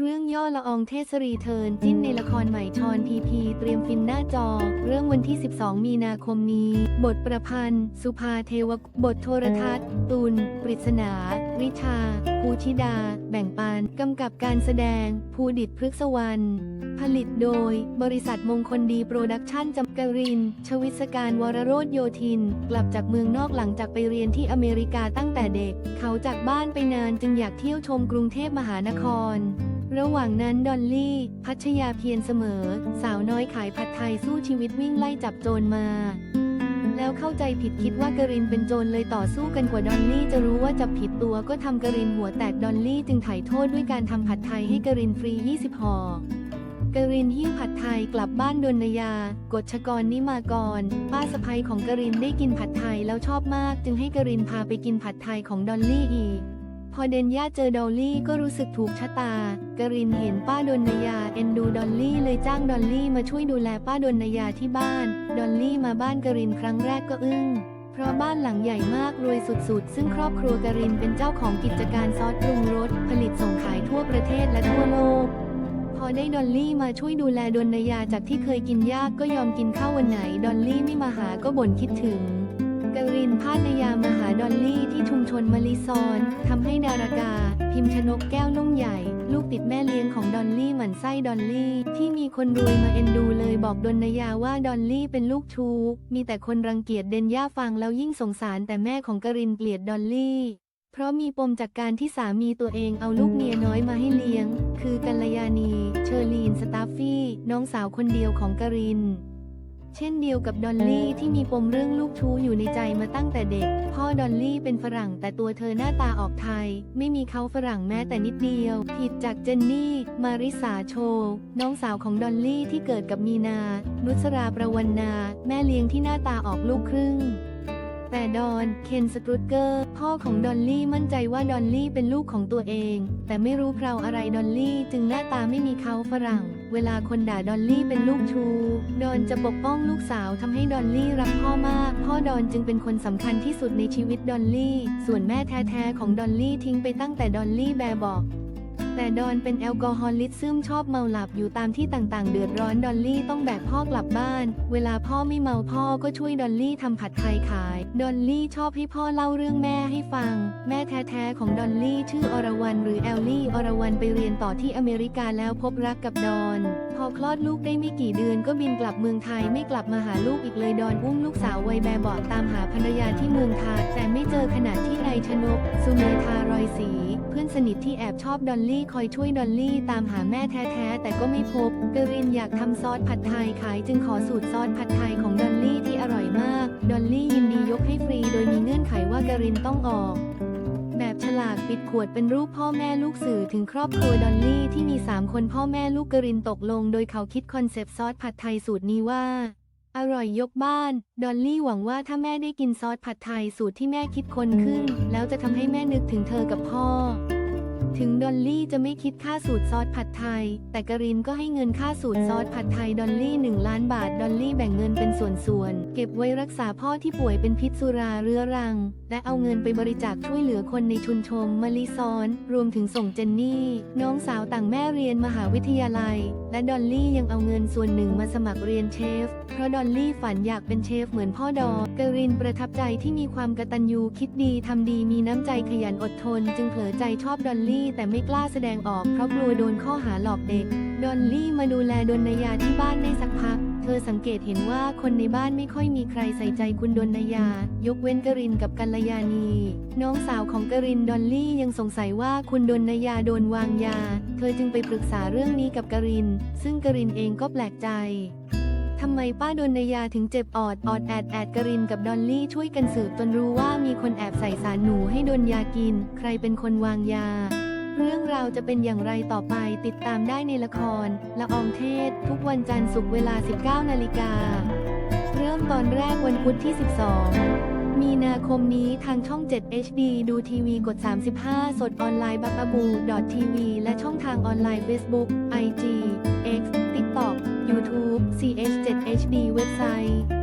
เรื่องย่อละอองเทศรีเทินจิ้นในละครใหม่ชอนพีพีเตรียมฟินหน้าจอ เรื่องวันที่ 12 มีนาคมนี้ บทประพันธ์ สุภาเทวกบทโทรทัศน์ ตุลปริศนา ริชา ภูชิดา แบ่งปัน กำกับการแสดง ภูดิตพฤกษวรรณ ผลิตโดย บริษัทมงคลดีโปรดักชั่นจำกริน ชวิศการวรโรธโยธิน กลับจากเมืองนอกหลังจากไปเรียนที่อเมริกาตั้งแต่เด็ก เขาจากบ้านไปนานจึงอยากเที่ยวชมกรุงเทพมหานครระหว่างนั้นดอลลี่ พัชยาเพียรเสมอ สาวน้อยขายผัดไทยสู้ชีวิตวิ่งไล่จับโจรมา แล้วเข้าใจผิดคิดว่ากรินเป็นโจรเลยต่อสู้กันกว่าดอลลี่จะรู้ว่าจับผิดตัวก็ทำกรินหัวแตกดอลลี่จึงถ่ายโทษด้วยการทำผัดไทยให้กรินฟรี 20ห่อ กรินหิ้วผัดไทยกลับบ้านดนยา กฎชกรนิมากร ป้าสะพ้ยของกรินได้กินผัดไทยแล้วชอบมาก จึงให้กรินพาไปกินผัดไทยของดอลลี่อีก พอเดนย่าเจอดอลลี่ก็รู้สึกถูกชะตา กรินเห็นป้าดนยาเอ็นดูดอลลี่เลยจ้างดอลลี่มาช่วยดูแลป้าดนยาที่บ้าน ดอลลี่มาบ้านกรินครั้งแรกก็อึ้งเพราะบ้านหลังใหญ่มากรวยสุดๆ ซึ่งครอบครัวกรินเป็นเจ้าของกิจการซอสปรุงรส ได้ดอลลี่มาช่วยดูแลดนยาจากที่เคยกินยากก็ยอมกินข้าววันไหน ดอลลี่ไม่มาหาก็บ่นคิดถึงกรินพาดนยามาหาดอลลี่ที่ชุมชนมะลิซอนทำให้ดารากา พิมพ์ชนกแก้วนุ่งใหญ่ ลูกติดแม่เลี้ยงของดอลลี่หมันไส้ดอลลี่ ที่มีคนรวยมาเอ็นดูเลยบอกดนยาว่าดอลลี่เป็นลูกชูมีแต่คนรังเกียจเดนย่าฟังแล้วยิ่งสงสารแต่แม่ของกรินเกลียดดอลลี่ ราะมีปมจากการที่สามีตัวเองเอาลูกเมียน้อยมาให้เลี้ยง คือกัลยาณี เชอร์ลีน สตาฟฟี่ น้องสาวคนเดียวของกริน เช่นเดียวกับดอลลี่ที่มีปมเรื่องลูกชู้อยู่ในใจมาตั้งแต่เด็ก พ่อดอลลี่เป็นฝรั่งแต่ตัวเธอหน้าตาออกไทย ไม่มีเขาฝรั่งแม้แต่นิดเดียว ผิดจากเจนนี่ มาริสาโช น้องสาวของดอลลี่ที่เกิดกับมีนา นุสราประวันนา แม่เลี้ยงที่หน้าตาออกลูกครึ่ง แต่ดอน เคนสตรุตเกอร์ พ่อของดอลลี่มั่นใจว่าดอลลี่เป็นลูกของตัวเอง แต่ไม่รู้เพราอะไรดอลลี่ จึงหน้าตาไม่มีเขาฝรั่ง เวลาคนด่าดอลลี่เป็นลูกชู ดอนจะปกป้องลูกสาวทำให้ดอลลี่รักพ่อมาก พ่อดอนจึงเป็นคนสำคัญที่สุดในชีวิตดอลลี่ ส่วนแม่แท้ๆของดอลลี่ทิ้งไปตั้งแต่ดอลลี่แบบอก แต่ดอนเป็นแอลกอฮอลิสซึมชอบเมาหลับอยู่ตามที่ต่างๆ เดือดร้อนดอลลี่ต้องแบกพ่อกลับบ้าน เวลาพ่อไม่เมาพ่อก็ช่วยดอลลี่ทำผัดไทยขาย ดอลลี่ชอบให้พ่อเล่าเรื่องแม่ให้ฟัง แม่แท้ๆของดอลลี่ชื่ออรวรรณหรือแอลลี่อรวรรณไปเรียนต่อที่อเมริกาแล้วพบรักกับดอน พอคลอดลูกได้ไม่กี่เดือนก็บินกลับเมืองไทยไม่กลับมาหาลูกอีกเลยดอนอุ้มลูกสาววัยแบบเบาะตามหาภรรยาที่เมืองไทยแต่ไม่เจอขณะที่นายชนกสุเมธารอยศรีเพื่อนสนิทที่แอบชอบดอลลี่คอยช่วยดอลลี่ตามหาแม่แท้ๆแต่ก็ไม่พบกรินอยากทำซอสผัดไทยขายจึงขอสูตรซอสผัดไทยของดอลลี่ที่อร่อยมาก ดอลลี่ยินดียกให้ฟรีโดยมีเงื่อนไขว่ากรินต้องออกแบบฉลากปิดขวดเป็นรูปพ่อแม่ลูกสื่อถึงครอบครัวดอลลี่ที่มี 3 คนพ่อแม่ลูกกรินตกลง โดยเขาคิดคอนเซปต์ซอสผัดไทยสูตรนี้ว่า อร่อยยกบ้าน ดอลลี่หวังว่าถ้าแม่ได้กินซอสผัดไทยสูตรที่แม่คิดค้นขึ้น แล้วจะทำให้แม่นึกถึงเธอกับพ่อ ถึงดอลลี่จะไม่คิดค่าสูตรซอสผัดไทย แต่กรินก็ให้เงินค่าสูตรซอสผัดไทยดอลลี่ 1 ล้านบาท ดอลลี่แบ่งเงินเป็นส่วนๆ เก็บไว้รักษาพ่อที่ป่วยเป็นพิษสุราเรื้อรัง และเอาเงินไปบริจาคช่วยเหลือคนในชุมชนมะลิซอน รวมถึงส่งเจนนี่ น้องสาวต่างแม่เรียนมหาวิทยาลัย และดอลลี่ยังเอาเงินส่วนหนึ่งมาสมัครเรียนเชฟ เพราะดอลลี่ฝันอยากเป็นเชฟเหมือนพ่อดอกรินประทับใจที่มีความกตัญญูคิดดีทำดีมีน้ำใจขยันอดทน จึงเผลอใจชอบดอลลี่แต่ไม่กล้าแสดงออกเพราะกลัวโดนข้อหาหลอกเด็ก ดอลลี่มาดูแลดนนยาที่บ้านได้สักพัก เธอสังเกตเห็นว่าคนในบ้านไม่ค่อยมีใครใส่ใจคุณดนนยา ยกเว้นกรินกับกัลยาณี น้องสาวของกรินดอลลี่ยังสงสัยว่าคุณดนนยาโดนวางยา เธอจึงไปปรึกษาเรื่องนี้กับกริน ซึ่งกรินเองก็แปลกใจทำไมป้าดนยาถึงเจ็บออดออดแอดแอดกรินกับดอลลี่ช่วยกันสืบจนรู้ว่ามีคนแอบใส่สารหนูให้ดนยากิน ใครเป็นคนวางยา เรื่องราวจะเป็นอย่างไรต่อไปติดตามได้ในละคร ละอองเทศ ทุกวันจันทร์ศุกร์เวลา 19 นาฬิกา เริ่มตอนแรกวันพุธที่ 12 มีนาคมนี้ทางช่อง 7 HD ดูทีวีกด 35 สดออนไลน์บักบูดอทีวีและช่องทางออนไลน์ Facebook IG X TikTok YouTube CH7 HD เว็บไซต์